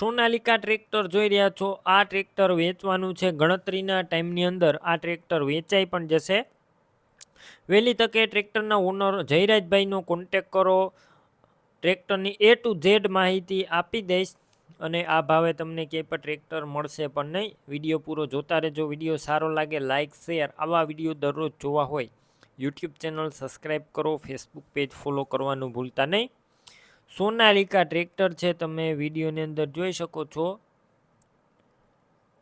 Sonalika tractor જોઈ રહ્યા છો. આ ટ્રેક્ટર વેચવાનું છે. ગણતરીના ટાઈમની અંદર આ ટ્રેક્ટર વેચાઈ પણ જશે. વહેલી તકે ટ્રેક્ટરના ઓનર જયરાજભાઈનો કોન્ટેક કરો. ટ્રેક્ટરની એ ટુ ઝેડ માહિતી આપી દઈશ અને આ ભાવે તમને ક્યાંય પણ ટ્રેક્ટર મળશે પણ નહીં. વીડિયો પૂરો જોતા રહેજો. વીડિયો સારો લાગે લાઇક શેર આવા વીડિયો દરરોજ જોવા હોય. યુટ્યુબ ચેનલ સબસ્ક્રાઈબ કરો. ફેસબુક પેજ ફોલો કરવાનું ભૂલતા નહીં. સોનાલિકા ટ્રેક્ટર છે, તમે વિડીયોની અંદર જોઈ શકો છો.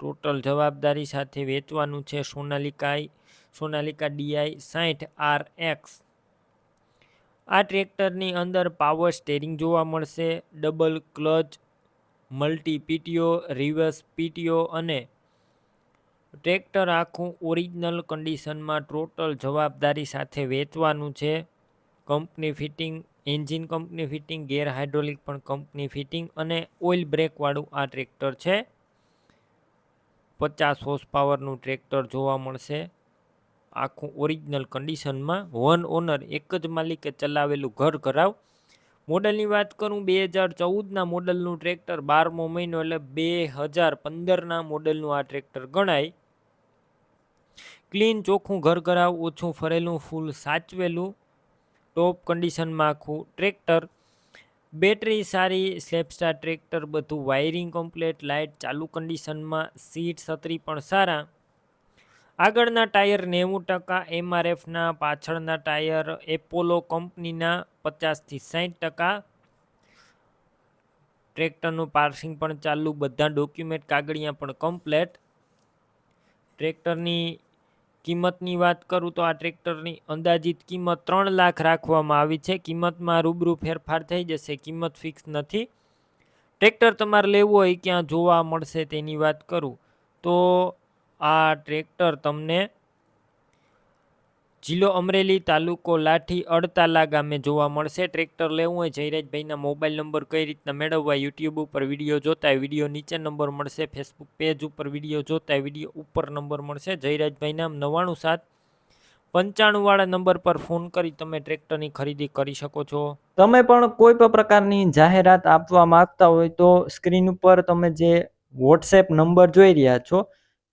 ટોટલ જવાબદારી સાથે વેચવાનું છે સોનાલિકાઈ સોનાલિકા ડીઆઈ સાઠ આર એક્સ. આ ટ્રેક્ટરની અંદર પાવર સ્ટેરિંગ જોવા મળશે, double clutch, multi PTO, reverse PTO અને ટ્રેક્ટર આખું ઓરિજિનલ કન્ડિશનમાં ટોટલ જવાબદારી સાથે વેચવાનું છે. Company fitting engine company fitting, gear hydraulic પણ કંપની ફિટિંગ અને ઓઇલ બ્રેકવાળું આ ટ્રેક્ટર છે. પચાસ હોર્સ પાવરનું ટ્રેક્ટર જોવા મળશે. આખું ઓરિજિનલ કન્ડિશનમાં વન ઓનર એક જ માલિકે ચલાવેલું ઘર ઘરાવ મોડલની વાત કરું, બે હજાર ચૌદના મોડલનું ટ્રેક્ટર, બારમો મહિનો એટલે બે હજાર પંદરના મોડલનું આ ટ્રેક્ટર ગણાય. ક્લીન, ચોખ્ખું ઘર કરાવ, ઓછું ફરેલું, ફૂલ સાચવેલું. ટોપ કન્ડિશનમાં આખું ટ્રેક્ટર, બેટરી સારી સ્લેપસ્ટાર ટ્રેક્ટર બધું વાયરિંગ કમ્પ્લેટ, લાઇટ ચાલુ કન્ડિશનમાં, સીટ છત્રી પણ સારા. આગળના ટાયર નેવું ટકા, એમઆરએફના પાછળના ટાયર એપોલો કંપનીના પચાસથી સાહીઠ ટકા. ટ્રેક્ટરનું પાર્સિંગ પણ ચાલુ, બધા ડોક્યુમેન્ટ કાગળિયા પણ કમ્પ્લેટ. ટ્રેક્ટરની કિંમતની વાત કરું તો આ ટ્રેક્ટરની અંદાજિત કિંમત ત્રણ લાખ રાખવામાં આવી છે. કિંમતમાં રૂબરૂ ફેરફાર થઈ જશે. કિંમત ફિક્સ નથી. ટ્રેક્ટર તમારે લેવું હોય ક્યાં જોવા મળશે તેની વાત કરું તો આ ટ્રેક્ટર તમને જિલ્લો અમરેલી તાલુકો લાઠી અડતાલા ગામે જોવા મળશે. ટ્રેક્ટર લેવું હોય જયરાજભાઈના મોબાઈલ નંબર કઈ રીતના મેળવવા યુટ્યુબ ઉપર વીડિયો જોતા વીડિયો નીચે નંબર મળશે. ફેસબુક પેજ ઉપર વીડિયો જોતા વીડિયો ઉપર નંબર મળશે. જયરાજભાઈના નવ્વાણું સાત પંચાણુંવાળા નંબર પર ફોન કરી તમે ટ્રેક્ટરની ખરીદી કરી શકો છો. તમે પણ કોઈ પણ પ્રકારની જાહેરાત આપવા માંગતા હોય તો સ્ક્રીન ઉપર તમે જે વોટ્સએપ નંબર જોઈ રહ્યા છો